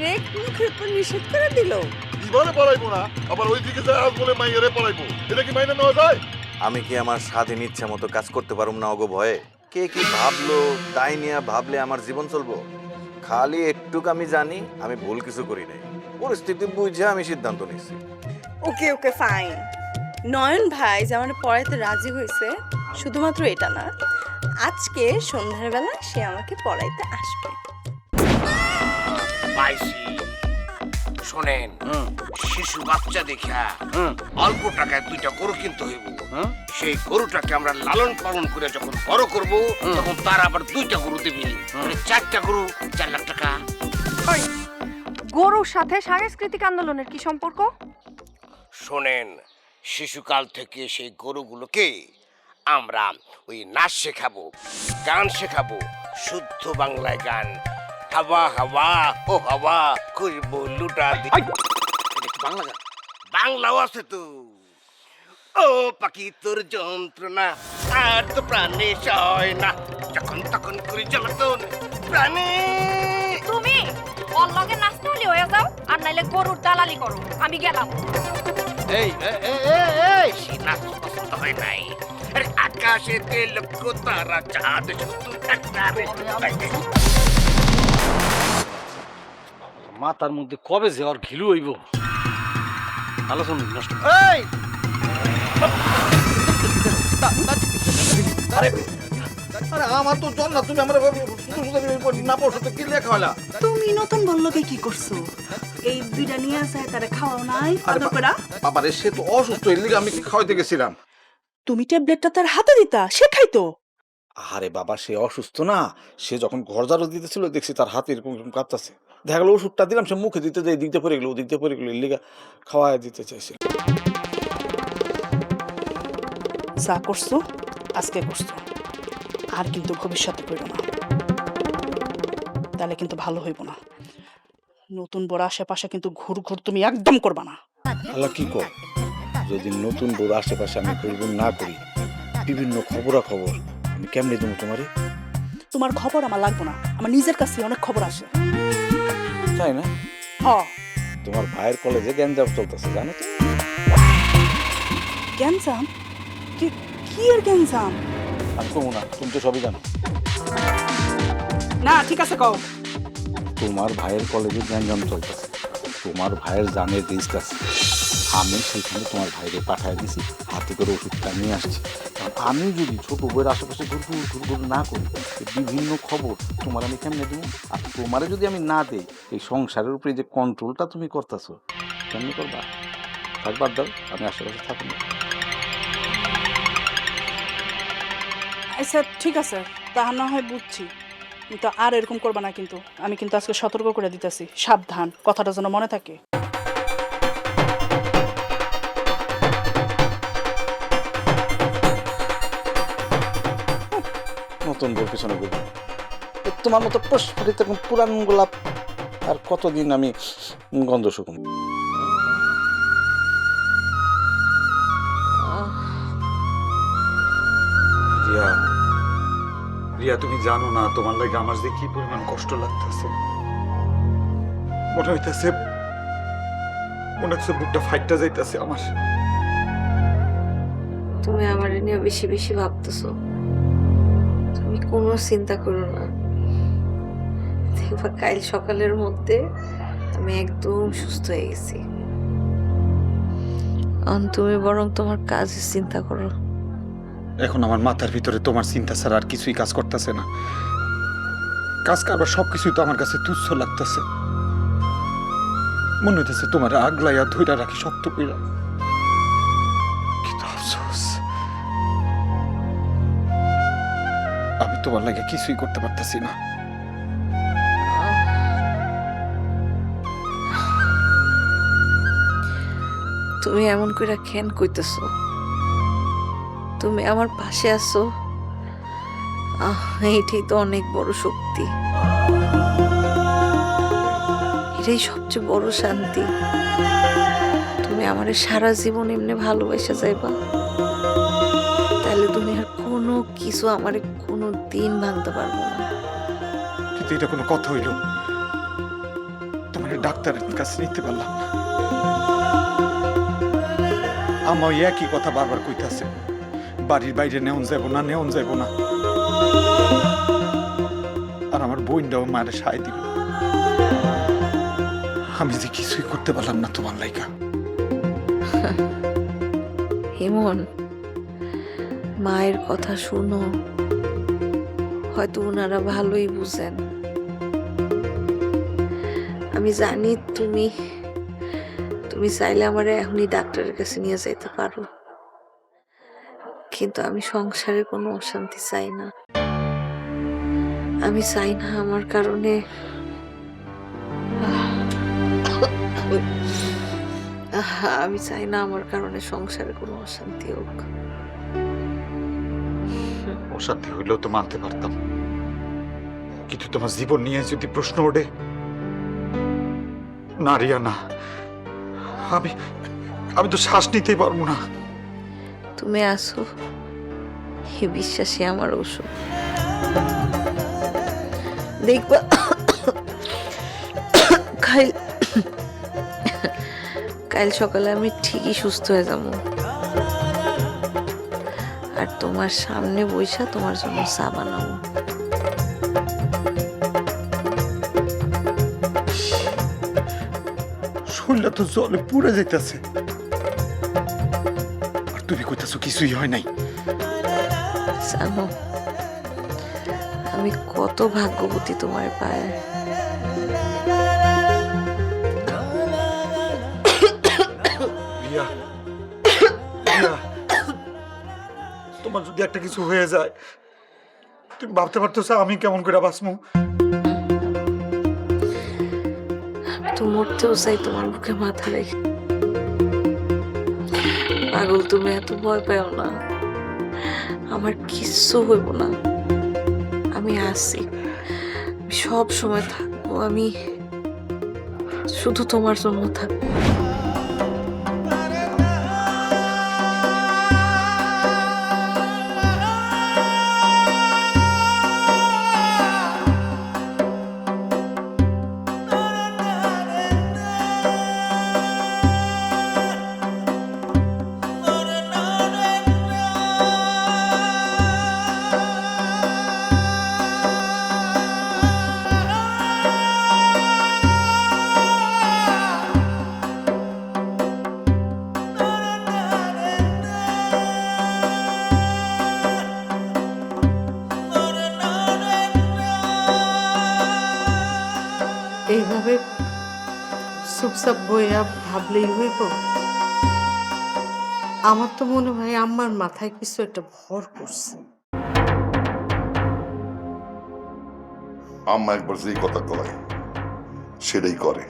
মুখের উপর নিষেধ করে দিল। জীবনে পড়াইবো না আবার ওইদিকে যায় আজ বলে মাইয়ারে পড়াইবো। এটা কি মাইনে নেওয়া যায়? আমি কি আমার স্বাধীন ইচ্ছা মতো কাজ করতে পারুম না ওগো ভয়ে? কে কি ভাবলো তাই নিয়ে ভাবলে আমার জীবন চলবো? খালি একটুক আমি জানি আমি ভুল কিছু করি নাই। পরিস্থিতি বুঝে আমি সিদ্ধান্ত নিচ্ছি ওকে ওকে ফাইন। নয়ন ভাই যে আমার পড়াইতে রাজি হয়েছে শুধুমাত্র এটা না আজকে সন্ধ্যার বেলা সে আমাকে পড়াইতে আসবে। পাইছি। শোনেন শিশু বাচ্চা দেখা অল্প টাকায় দুইটা গরু কিনতে হইব। সেই গরুটাকে আমরা লালন পালন করে যখন বড় করব তখন তার আবার দুইটা গরু দিবি মানে চারটা গরু চার লাখ টাকা। গরুর সাথে সাংস্কৃতিক আন্দোলনের কি সম্পর্ক? শোনেন শিশুকাল থেকে সেই গরুগুলোকে আমরা ওই নাচ শেখাবো গান শেখাবো শুদ্ধ বাংলায় গান হাওয়া হাওয়া ও হাওয়া খুশবু লুটা দি- এটা কি বাংলা গান বাংলাও আছে তো। ও পাখি তোর যন্ত্রণা আর তো প্রাণে সয় না। যখন তখন করি জ্বালাতন প্রাণে। তুমি অল্লগে নাচতে হলে হয়ে যাও আর নাইলে গরুর দালালি করো আমি গেলাম। এই এই, এই, এই, এই, সে নাচ পছন্দ হয় নাই। আরে আকাশে লক্ষ তারা চাঁদ শুধু একটারে মাথার মধ্যে কবে যে ওর ঘিলু হইব? আলোচনা নষ্ট। এই! আরে আমার তো না তুমি আমার না পড়ছো তো কি লেখা হলা তুমি নতুন বললোকে কি করছ? এই দুইটা নিয়ে আসে তারা খাওয়াও নাই আদর করা বাবারে সে তো অসুস্থ এর লিগে আমি খাওয়াইতে গেছিলাম। তুমি ট্যাবলেটটা তার হাতে দিতা সে খাইতো। আরে বাবা সে অসুস্থ না? সে যখন ঘর ঝাড়ু দিতেছিল দেখছি তার হাতে এরকম এরকম কাঁপতেছে। দেখা গেলো ওষুধটা দিলাম সে মুখে দিতে যাই দিকতে পড়ে গেলো ও দিকতে পড়ে গেলো লিগা খাওয়াই দিতে চাইছিল যা করছ আজকে করছ। আর কিন্তু ভবিষ্যতে করো না। তাহলে কিন্তু ভালো হইব না। নতুন বড় আশেপাশে কিন্তু ঘুর ঘুর তুমি একদম করবা না। আল্লাহ কি কর? যদি নতুন বড় আশেপাশে আমি পরিবহন না করি বিভিন্ন খবরা খবর আমি কেমনে দেবো তোমারে? তোমার খবর আমার লাগবে না। আমার নিজের কাছে অনেক খবর আসে। তাই না? হ। তোমার ভাইয়ের কলেজে গ্যাঞ্জাম চলতেছে জানো তো। গ্যাঞ্জাম? কি কি এর গ্যাঞ্জাম? আমি কমু না তুমি তো সবই জানো। না ঠিক আছে কও। তোমার ভাইয়ের কলেজে গ্যাঞ্জাম চলতেছে। তোমার ভাইয়ের জানের রিস্ক আছে। আমি সেখানে তোমার ভাইকে পাঠিয়ে দিছি হাতে করে ওষুধটা নিয়ে আসছি। আমি যদি ছোট বইয়ের আশেপাশে ঘুরঘুর ঘুরঘুর না করি বিভিন্ন খবর তোমার আমি কেমনে দেবো? আর তোমারে যদি আমি না দেই, এই সংসারের উপরে যে কন্ট্রোলটা তুমি করতেছো, কেমনে করবা? থাক বাদ দাও, আমি আশেপাশে থাকি না। আচ্ছা ঠিক আছে তাহা না হয় বুঝছি। কিন্তু আর এরকম করবা না কিন্তু। আমি কিন্তু আজকে সতর্ক করে দিতেছি, সাবধান, কথাটা যেন মনে থাকে। নতুন বউর পিছনে ঘুরবো। তোমার মতো প্রস্ফুটিত এরকম পুরান গোলাপ আর কতদিন আমি গন্ধ শুকুন রিয়া রিয়া তুমি জানো না তোমার লাগে আমার যে কি পরিমাণ কষ্ট লাগতেছে? মনে হইতেছে মনে হচ্ছে বুকটা ফাইটটা যাইতেছে আমার। তুমি আমার নিয়ে বেশি বেশি ভাবতেছো। কোনো চিন্তা করো না। দেখবা কাল সকালের মধ্যে আমি একদম সুস্থ হয়ে গেছি। তুমি বরং তোমার কাজের চিন্তা করো। এখন আমার মাথার ভিতরে তোমার চিন্তা ছাড়া আর কিছুই কাজ করতেছে না। কাজ কারবার সব কিছুই তো আমার কাছে তুচ্ছ লাগতেছে। মনে হইতেছে তোমার আগলাইয়া ধইরা রাখি শক্ত কইরা। কিন্তু আফসোস। তোমার লাগে কিছুই করতে পারতেছি না। তুমি এমন করে কেন কইতেছো? তুমি আমার পাশে আছো। এইটাই তো অনেক বড় শক্তি। এটাই সবচেয়ে বড় শান্তি। তুমি আমার সারা জীবন এমনি ভালোবাসা যাইবা। কিছু আমারে কোনো দিন ভাঙতে পারব না। কিন্তু এটা কোনো কথা হইল। তোমার ডাক্তারের কাছে নিতে পারলাম না। আমার একই কথা বারবার কইতাছে। বাড়ির বাইরে নেওন যাব না নেওন যাব না। আর আমার বোনটাও মায়ের সায় দিল। আমি যে কিছুই করতে পারলাম না তোমার লাইকা হেমন মায়ের কথা শুনো। হয়তো ওনারা ভালোই বুঝেন। আমি জানি তুমি তুমি চাইলে আমার এখনই ডাক্তারের কাছে নিয়ে যেতে পারো। কিন্তু আমি সংসারে কোনো অশান্তি চাই না। আমি চাই না আমার কারণে। আমি চাই না আমার কারণে সংসারে কোনো অশান্তি হোক। অশান্তি হইলেও তো মানতে পারতাম। কিন্তু তোমার জীবন নিয়ে যদি প্রশ্ন ওঠে, না রিয়া, না। আমি আমি তো শ্বাস নিতেই পারব না। তুমি আসো এই বিশ্বাসই আমার ওষুধ দেখবা, কাল কাল সকালে আমি ঠিকই সুস্থ হয়ে যাব। তোমার সামনে বৈশা তোমার জন্য চা বানাবো। শরীরটা তো জলে পুড়ে যাইতেছে। আর তুমি কইতাছো কিছুই হয় নাই। জানো আমি কত ভাগ্যবতী তোমার পায়ে। যদি একটা কিছু হয়ে যায়, তুমি ভাবতে পারতেছো আমি কেমন করে বাঁচমু তো মরতেও চাই তোমার মুখে মাথা রেখে। পাগল, তুমি এত ভয় পেও না। আমার কিচ্ছু হইব না। আমি আমি সব সময় থাকব। আমি শুধু তোমার জন্য থাকব। চুপচাপ বইয়া ভাবলেই হইব। আমার তো মনে হয় আমার মাথায় কিছু একটা ভর করছে। আম্মা একবার যেই কথা কয় সেটাই করে।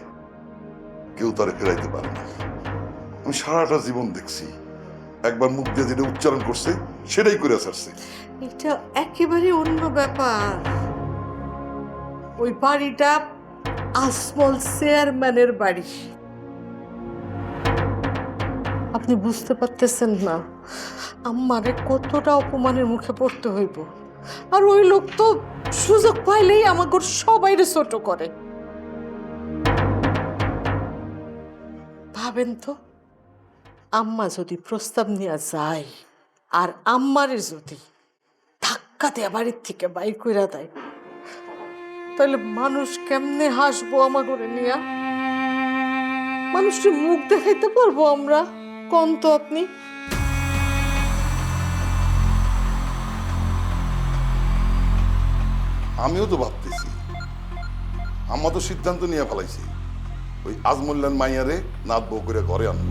কেউ তারে ফেরাইতে পারে না। আমি সারাটা জীবন দেখছি একবার মুখ দিয়ে যেটা উচ্চারণ করছে সেটাই করে ছাড়ছে। এটা একেবারে অন্য ব্যাপার। ওই বাড়িটা আসমল চেয়ারম্যানের বাড়ি। আপনি বুঝতে পারতেছেন না আমারে কতটা অপমানের মুখে পড়তে হইব। আর ওই লোক তো সুযোগ পাইলেই আমাকে সবাইরে ছোট করে। ভাবেন তো, আম্মা যদি প্রস্তাব নিয়ে যায়, আর আম্মারে যদি ধাক্কা দেয়া বাড়ির থেকে বাইর কইরা দেয় তাহলে মানুষ কেমনে হাসবো আমা করে নিয়া? মানুষটি মুখ দেখাইতে পারব আমরা? কোন তো আপনি? আমিও তো ভাবতেছি। আম্মা তো সিদ্ধান্ত নিয়ে ফেলাইছি। ওই আজমুল্লান মাইয়ারে নাত বউ করে ঘরে আনব।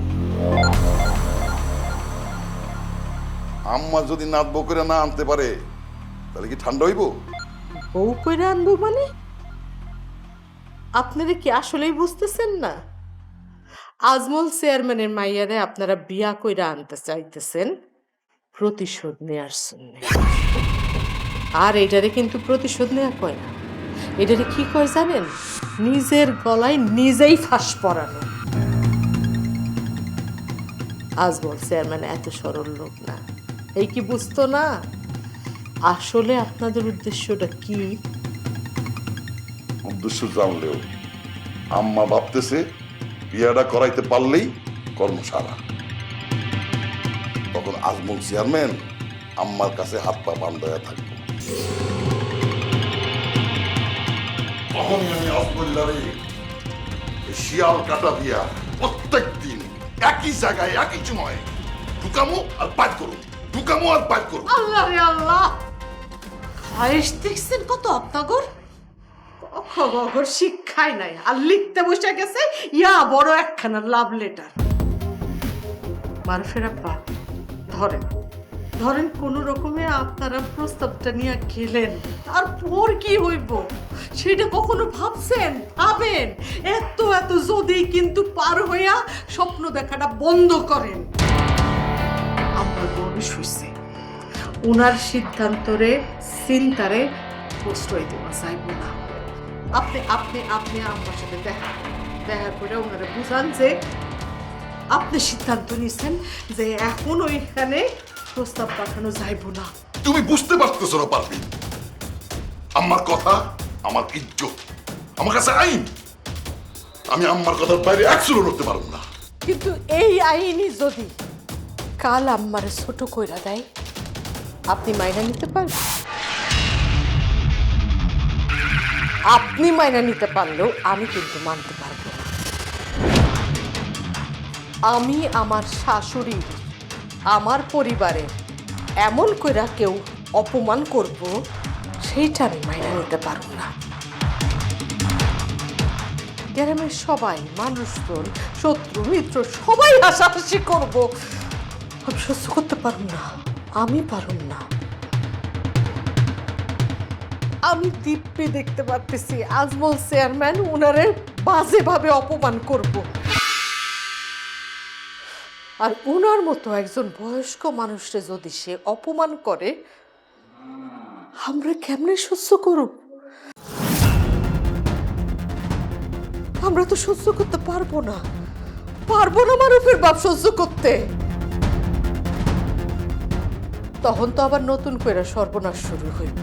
আম্মা যদি নাত বউ করে না আনতে পারে, তাহলে কি ঠান্ডা হইব? বউ কইরা আনব মানে? আপনারা কি আসলেই বুঝতেছেন না? আজমল চেয়ারম্যানের মাইয়ারে আপনারা বিয়া কইরা আনতে চাইতেছেন, প্রতিশোধ নেয়ার জন্য। আর এটারে কিন্তু প্রতিশোধ নেয়া কয় না। এটারে কি কয় জানেন? নিজের গলায় নিজেই ফাঁস পরানো। আজমল চেয়ারম্যান এত সরল লোক না। এই কি বুঝতো না? আসলে আপনাদের উদ্দেশ্যটা কি? উদ্দেশ্য জানলেও আম্মা ভাবতেছে বিয়াটা করাইতে পারলেই কর্ম সারা। তখন আজমল চেয়ারম্যান আম্মার কাছে হাত পা বান্ধায়া থাকব। তখনই আমি শিয়াল কাটা দিয়া প্রত্যেক দিন একই জায়গায় একই সময় ঢুকামো আর বাইর করো ঢুকামো আর বাইর করো আল্লাহ রে আল্লাহ! খায়েশ দেখছেন কত আপনাগর? খবর শিক্ষাই নাই। আর লিখতে বসে গেছে, ইয়া বড় একখানা লাভ লেটার মারফের আব্বা, ধরেন ধরেন কোন রকমে আপনারা প্রস্তাবটা নিয়ে গেলেন, তারপর কি হইব? সেটা কখনো ভাবছেন? ভাবেন? এত এত যদি কিন্তু পার হইয়া স্বপ্ন দেখাটা বন্ধ করেন। আমার বয়স হইছে ওনার সিদ্ধান্তরে চিন্তারে প্রশ্রয় দেওয়া যাইব না। আপনি আপনি আপনি আমার সাথে দেখা দেখা করে ওনারা বুঝান যে আপনি সিদ্ধান্ত নিয়েছেন যে এখন ওইখানে প্রস্তাব পাঠানো যাইব না। তুমি বুঝতে পারতেছো না পারবি। আমার কথা আমার ইজ্জত আমার কাছে আইন। আমি আমার কথার বাইরে একশো করতে পারব না। কিন্তু এই আইনি যদি কাল আম্মারে ছোট কইরা দেয় আপনি মাইনা নিতে পারবেন? আপনি মাইনা নিতে পারলেও আমি কিন্তু মানতে পারব না। আমি আমার শাশুড়ি, আমার পরিবারে এমন কইরা কেউ অপমান করব, সেইটা আমি মাইনা নিতে পারব না। গ্রামের সবাই, মানুষজন, শত্রু, মিত্র, সবাই হাসাহাসি করব। আমি সহ্য করতে পারুম না, আমি পারুম না। আমি দিব্যি দেখতে পারতেছি আজমল চেয়ারম্যান, উনারে বাজেভাবে অপমান করব। আর উনার মতো একজন বয়স্ক মানুষকে যদি সে অপমান করে, আমরা কেমনে সহ্য করব? আমরা তো সহ্য করতে পারব না। পারব না মারুফের বাপ সহ্য করতে। তখন তো আবার নতুন করে সর্বনাশ শুরু হইব।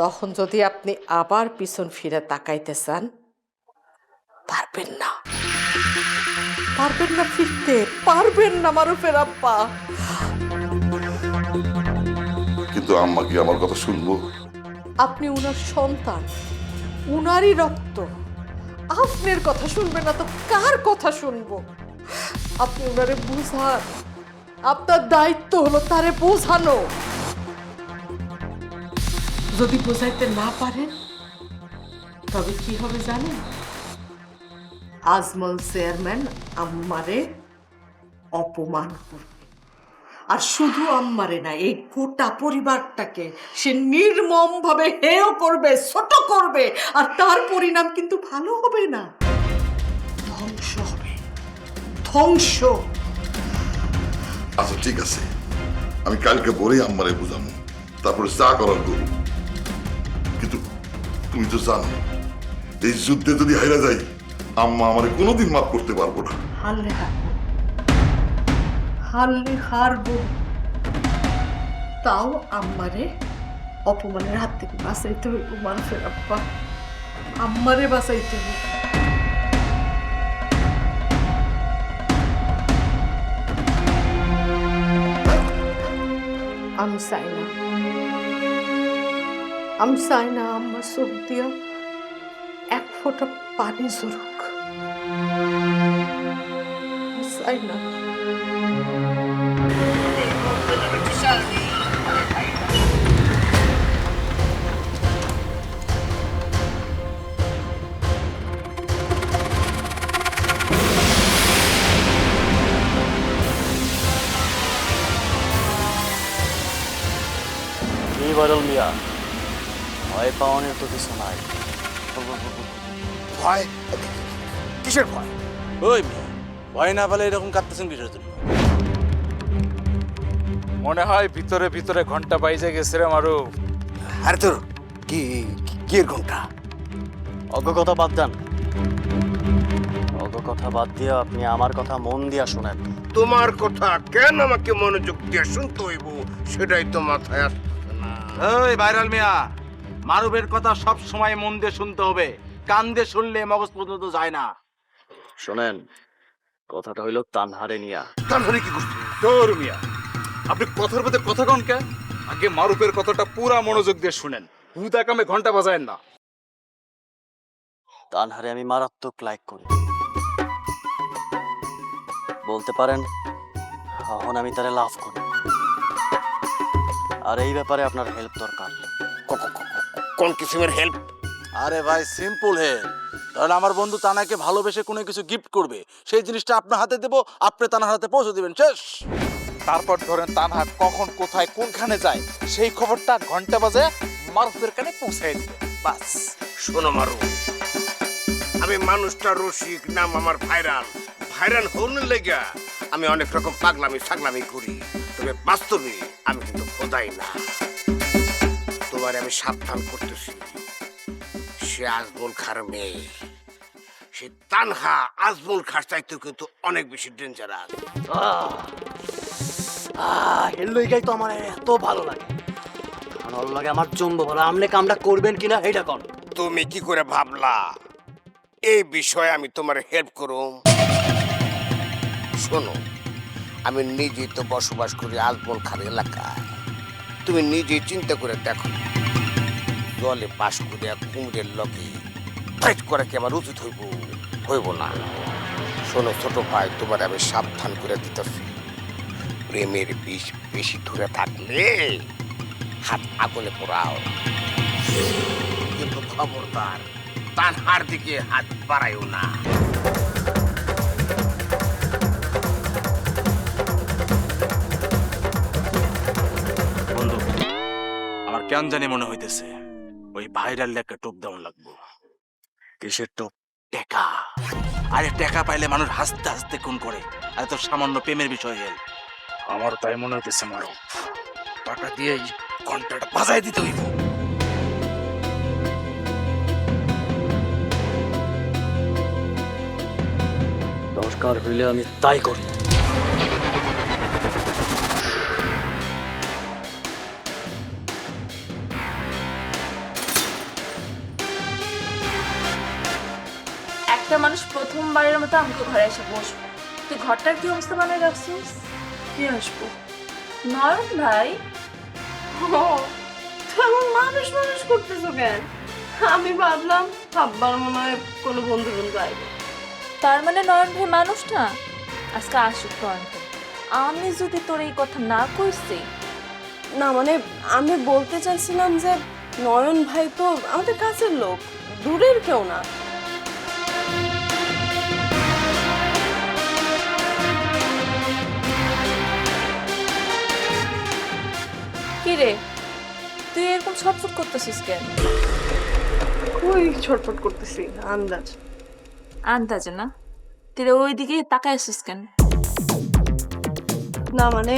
তখন যদি আপনি আবার পিছন ফিরে তাকাইতে চান পারবেন না। পারবেন না ফিরতে পারবেন না মারুফের আব্বা। কিন্তু আম্মা কি আমার কথা শুনব? আপনি উনার সন্তান উনারই রক্ত। আপনার কথা শুনবে না তো কার কথা শুনব? আপনি উনারে বুঝান। আপনার দায়িত্ব হলো তারে বোঝানো। যদি বোঝাইতে না পারেন, তবে কি হবে জানেন? আজমল চেয়ারম্যান আম্মারে অপমান করবে। আর শুধু আম্মারে না, এই গোটা পরিবারটাকে সে নির্মম ভাবে হেয় করবে, ছোট করবে, আর তার পরিণাম কিন্তু ভালো হবে না। ধ্বংস হবে। ধ্বংস। আচ্ছা ঠিক আছে। আমি কালকে ভোরেই আম্মারে বুঝাবো তারপরে যা করার করব। কিন্তু তুমি তো জানো, এই যুদ্ধে যদি হাইরা যাই, আম্মা আমার কোনোদিন মাফ করতে পারব না। হারলে হারলে হারবো তাও আম্মারে অপমানের হাত থেকে বাঁচাইতে হইব মানুষের আব্বা। আম্মারে বাঁচাইতে হইব। আমি চাই না। আমি চাই না আম্মা চোখ দিয়া এক ফোঁটা পানি জরুক চাই তো কিছু নাই। ভয়? কিসের ভয়? ওই মেয়ে। ভয় না পেলে এরকম কাঁদতেছেন কিসের জন্য? মনে হয় ভিতরে ভিতরে ঘণ্টা বাইজে গেছে রে মারু। আরে তোর কি কি- ঘণ্টা? অজ্ঞ কথা বাদ দেন। অজ্ঞ কথা বাদ দিয়ে আপনি আমার কথা মন দিয়া শুনেন। তোমার কথা কেন আমাকে মনোযোগ দিয়ে শুনতে হইব সেটাই তো মাথায় আসতেছে না। ওই ভাইরাল মিয়া মারুবের কথা সব সময় মন দিয়ে শুনতে হবে। কান দিয়ে শুনলে মগজ পর্যন্ত যায় না। শোনেন কথাটা হইল তানহারে নিয়া তাহলে কি করছি? তোর মিয়া। আপনি কথার মধ্যে কথা কন কে? আগে মারুপের কথাটা পুরা মনোযোগ দিয়ে শুনেন। হুদা কামে ঘণ্টা বাজায়েন না। তানহারে আমি মারাত্মক লাইক করি। বলতে পারেন এখন আমি তারে লাভ করি। আর এই ব্যাপারে আপনার হেল্প দরকার। কোন কিসিমের হেল্প আরে ভাই সিম্পল হেল ধরেন আমার বন্ধু তানাকে ভালোবেসে কোনো কিছু গিফট করবে। সেই জিনিসটা আপনার হাতে দেবো আপনি তানার হাতে পৌঁছে দেবেন শেষ। তারপর ধরেন তানহা কখন কোথায় কোনখানে যায় সেই খবরটা ঘণ্টা বাজে মারুফের কানে পৌঁছায় দিবে। বাস। শোনো মারু আমি মানুষটা রসিক নাম আমার ভাইরাল। ভাইরাল হওয়ার লেগা আমি অনেক রকম পাগলামি সাগলামি করি। তবে বাস্তবে আমি কিন্তু খোদাই না। তোমার আমি সাবধান করতেছি। সে আজমল খার মেয়ে। সে তানহা আজমল খার চাইতেও কিন্তু অনেক বেশি ডেঞ্জারাস এর লইগাই তো আমার এত ভালো লাগে। কারণ ওর লাগে আমার জম্ব ভালো আমনে কামটা করবেন কিনা কন। তুমি কি করে ভাবলা? এই বিষয়ে আমি তোমার হেল্প করুম। শোনো আমি নিজেই তো বসবাস করি আজমল খান এলাকায়। তুমি নিজেই চিন্তা করে দেখো জলে বাস করে কুমড়ের লগে ফাইট করা কি আমার উচিত হইব? হইব না। শোনো ছোট ভাই, তোমার আমি সাবধান করে দিতেছি। প্রেমের বিষ বেশি ধরে থাকলে হাত আগুনে পোড়াও। কিন্তু খবরদার তানহার দিকে হাত বাড়াইও না। কেন জানি মনে হইতেছে। ওই ভাইরাল একটা টোপ দেওয়া লাগবো। কিসের টোপ? টেকা। আরে টাকা পাইলে মানুষ হাসতে হাসতে খুন করে। আর তো সামান্য প্রেমের বিষয় হেল আমার তাই মনে হইতেছে মারো। টাকা দিয়েই ঘন্টাটা বাজায় দিতে হইব। দরকার হইলে আমি তাই করি। মানুষ প্রথমবারের মতো আমাকে ঘরে এসে বসবো। তুই ঘরটার কি অবস্থা বানায় রাখছিস? কি আসব? নয়ন ভাই? তেমন মানুষ মানুষ করতেছো কেন? আমি ভাবলাম আব্বার মনে হয় কোনো বন্ধু বন্ধু আইবে। তার মানে নয়ন ভাই মানুষ না? আজকে আসুক নয়ন ভাই। আমি যদি তোর এই কথা না কইছি। না মানে আমি বলতে চাইছিলাম যে নয়ন ভাই তো আমাদের কাছের লোক। দূরের কেউ না। ছটফট করতেছিস কেন? ওই ছটফট করতেছি আন্দাজ। আন্দাজে না? তুই ওইদিকে তাকায় আসিস কেন? না মানে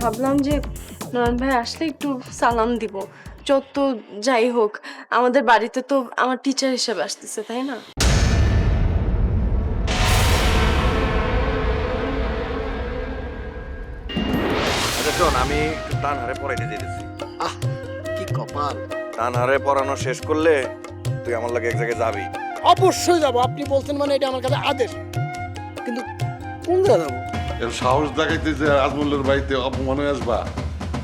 ভাবলাম যে নয়ন ভাই আসলে একটু সালাম দিব। যত যাই হোক আমাদের বাড়িতে তো আমার টিচার হিসেবে আসতেছে তাই না? আচ্ছা শোন আমি একটু তানহারে পড়াইতে যেতেছি কি কপাল তানহারে পড়ানো শেষ করলে তুই আমার লাগে এক জায়গায় যাবি। অবশ্যই যাব। আপনি বলছেন মানে এটা আমার কাছে আদেশ। কিন্তু কোন জায়গা যাব? এর সাহস দেখাইতে যে আজমলের বাড়িতে অপমান হয়ে আসবা।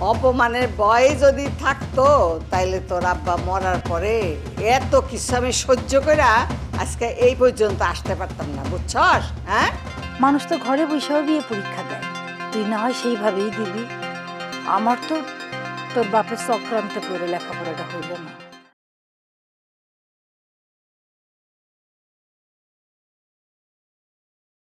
অপমানের ভয় যদি থাকতো তাইলে তোর আব্বা মরার পরে এত কিছু আমি সহ্য করে আজকে এই পর্যন্ত আসতে পারতাম না বুঝছস? হ্যাঁ? মানুষ তো ঘরে বসেও বিয়ে পরীক্ষা দেয়। তুই না হয় সেইভাবেই দিবি। আমার তো তোর বাপের চক্রান্তে করে লেখাপড়াটা হইল না।